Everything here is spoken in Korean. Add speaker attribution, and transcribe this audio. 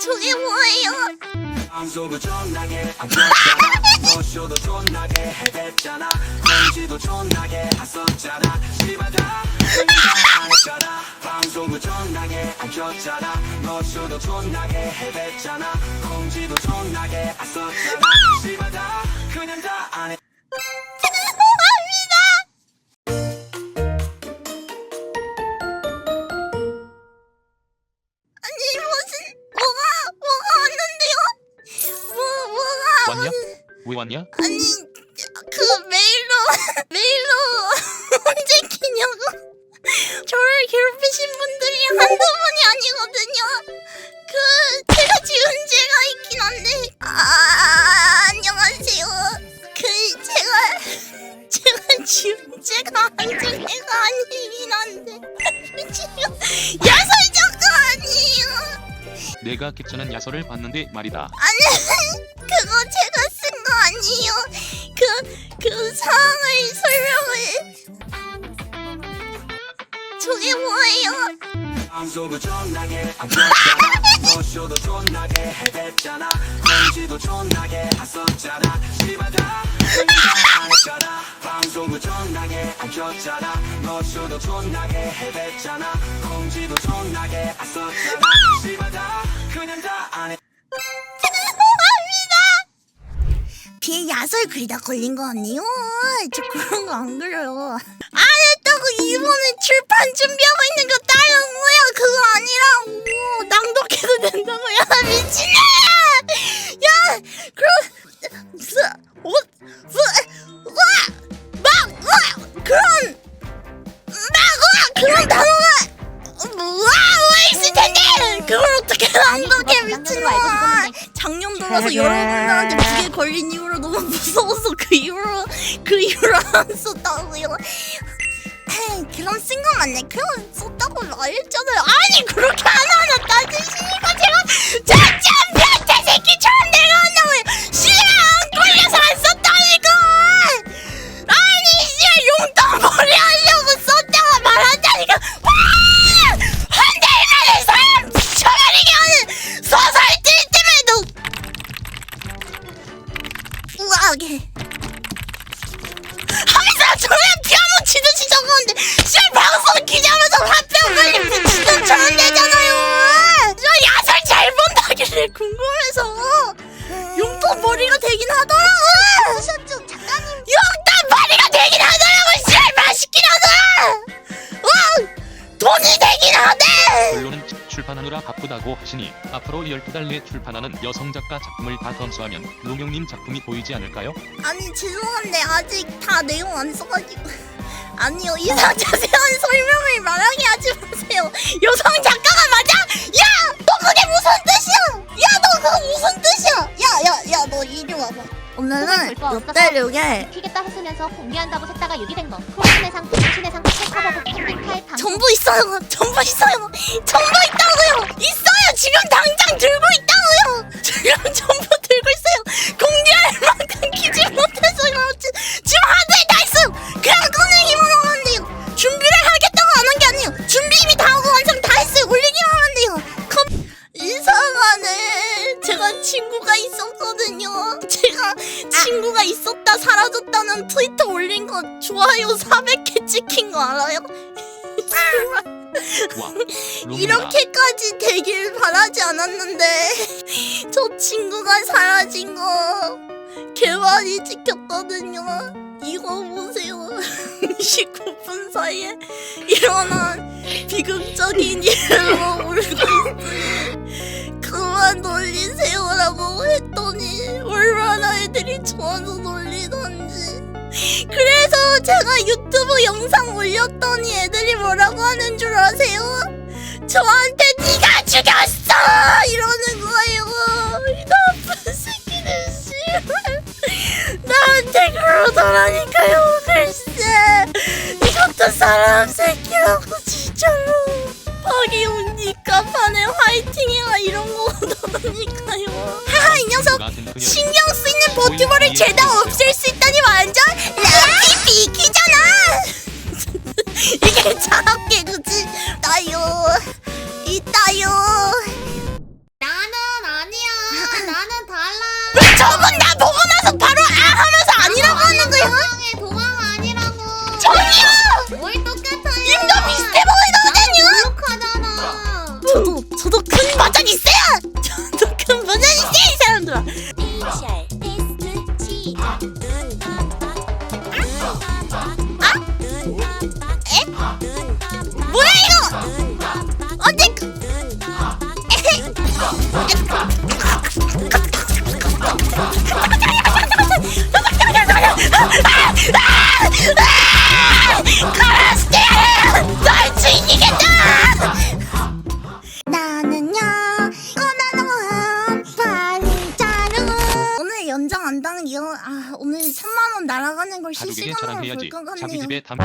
Speaker 1: 저게 뭐예요?
Speaker 2: 왔냐? 왜 왔냐?
Speaker 1: 아니 그 메일로 메일로 언제 키냐고 저를 괴롭히신 분들이 한두 분이 아니거든요 그 제가 지은 죄가 있긴 한데 아 안녕하세요 그 제가 제가 지은 죄가 한두 개가 아니긴 한데 지금 아니에요
Speaker 2: 내가 캡처한 야설을 봤는데 말이다.
Speaker 1: 아니 그거 제가 쓴 거 아니에요. 그 그 상황을 설명을. 저게 뭐예요?
Speaker 3: 방송도 존나게 안 켰잖아. 노쇼도 존나게 해댔잖아. 공지도 존나게 했었잖아. 씨발 다 그냥 안 했잖아. 방송도 존나게 안 켰잖아 노쇼도 존나게 해댔잖아 공지도 존나게 했었잖아 씨발다 그냥 다안 했
Speaker 1: 비에 야설 글다 걸린 거 아니에요? 저 그런 거 안 그려요. 안 했다고 이번에 출판 준비하고 있는 거 다른 거야. 그거 아니라고. 낭독해, 미친놈아! 작년 들어서 여러분들한테 무게 걸린 이후로 너무 무서워서 그 이후로 그 이후로 안 썼다고요. 그럼 쓴거 맞네. 그럼 썼다고 말했잖아요. 아니 그렇게 하나하나 따지시니까 제가 진짜 변태 새끼처 하게. 하면서 저냥 피아노 치듯이 적었는데 씨발 방송 기자로서 화병 걸린 미친놈 저런 되잖아요. 저 야설 잘 본다길래 궁금해서. 용돈 머리가 되긴 하더라고. 쓰셨죠 작가님. 용돈 머리가 되긴 하더라고 씨발 맛있긴 하더라 와 돈이 되긴 하대.
Speaker 2: 결론은 출판하느라 바쁘다고 하시니 앞으로 12달 내에 출판하는 여성 작가 작품을 다 검수하면 루명님 작품이 보이지 않을까요?
Speaker 1: 아니 죄송한데 아직 다 내용 안 써가지고 아니요 이상 자세한 설명을 말하게 하지 마세요 여성 작가가 맞아? 야! 너 그게 무슨 뜻이야? 야 너 그거 무슨 뜻이야? 야야야 너 이리 와봐 오늘은 6대6에
Speaker 4: 튀겠다 했으면서 공개한다고 했다가 유기된 거. 크로신의 상, 크로신의 상, 책 펜딩카의 방.
Speaker 1: 전부 있어요 전부 있어요 전부 있다고요 있어요 지금 당장 있었다 사라졌다는 트위터 올린 거 좋아요 400개 찍힌 거 알아요?
Speaker 2: 와.
Speaker 1: 이렇게까지 되길 바라지 않았는데 저 친구가 사라진 거 개많이 지켰거든요 이거 보세요 29분 사이에 일어난 비극적인 일로 울고 있어요 그만 놀리세요라고 제가 유튜브 영상 올렸더니 애들이 뭐라고 하는 줄 아세요? 저한테 네가 죽였어! 이러는 거예요. 이 나쁜 새끼들 씨발 나한테 그러더라니까요 글쎄. 이것도 사람 새끼라고 진짜로. 박이 오니까 판에 화이팅이야 이런 거 오더라니까요. 하하 이 녀석. 신경 쓰이는 버튜버를 죄다 없앨 수 날아가는 걸 실시간으로 볼
Speaker 2: 자랑해야지.
Speaker 1: 것
Speaker 2: 자기
Speaker 1: 같네요.
Speaker 2: 집에 담.